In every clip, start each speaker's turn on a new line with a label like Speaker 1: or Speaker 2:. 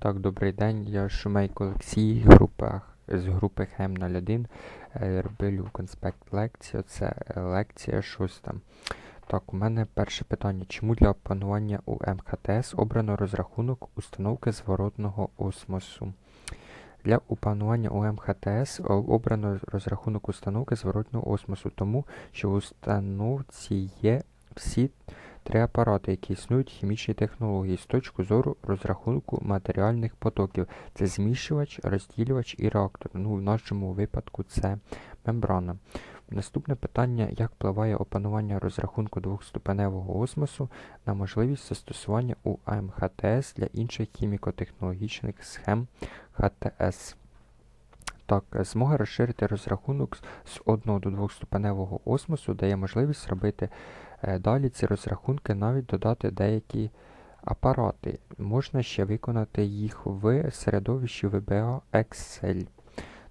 Speaker 1: Так, добрий день. Я Шумейко Олексій група, з групи Хем 01. Е, Роблю конспект лекції. Це е, лекція шоста. Так, у мене перше питання. Чому для опанування у МХТС обрано розрахунок установки зворотного осмосу? Для опанування у МХТС обрано розрахунок установки зворотного осмосу, тому що в установці є всі Три апарати, які існують в хімічній технології з точки зору розрахунку матеріальних потоків. Це змішувач, розділювач і реактор. Ну, В нашому випадку це мембрана. Наступне питання: як впливає опанування розрахунку двохступеневого осмосу на можливість застосування у АМХТС для інших хіміко-технологічних схем ХТС? Так, змога розширити розрахунок з 1 до 2 ступеневого осмосу дає можливість робити е, далі ці розрахунки, навіть додати деякі апарати. Можна ще виконати їх в середовищі VBA Excel.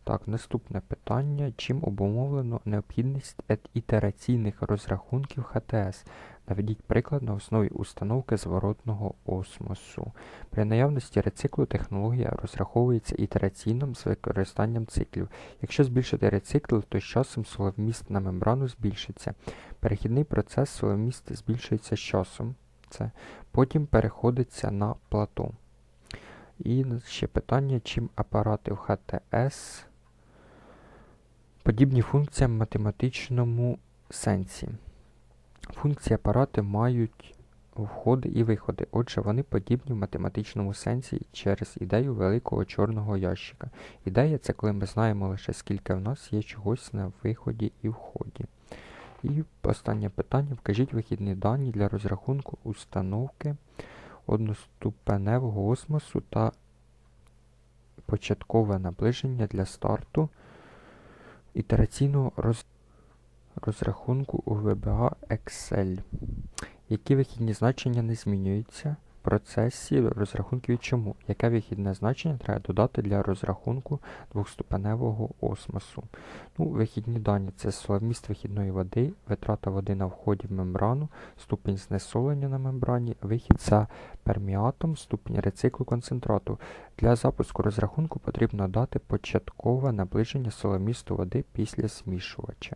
Speaker 1: Так, наступне питання. Чим обумовлено необхідність ітераційних розрахунків ХТС? Наведіть приклад на основі установки зворотного осмосу. При наявності рециклу технологія розраховується ітераційно з використанням циклів. Якщо збільшити рецикл, то з часом соловміст на мембрану збільшиться. Перехідний процес соловміст збільшується з часом. Це Потім переходиться на плато. І ще питання, чим апарати в ХТС подібні функціям в математичному сенсі. Функції апарати мають входи і виходи, отже, вони подібні в математичному сенсі через ідею великого чорного ящика. Ідея це коли ми знаємо лише скільки в нас є чогось на виході і вході. І останнє питання: вкажіть вихідні дані для розрахунку установки одноступеневого осмосу та початкове наближення для старту ітераційного роз... розрахунку у VBA Excel. Які вихідні значення не змінюються процесі розрахунків чому? Яке вихідне значення треба додати для розрахунку двохступеневого осмосу? Ну, Вихідні дані це словміст вихідної води, витрата води на вході в мембрану, ступінь знесолення на мембрані, вихід за перміатом, ступінь рециклу концентрату. Для запуску розрахунку потрібно дати початкове наближення соломісту води після змішувача.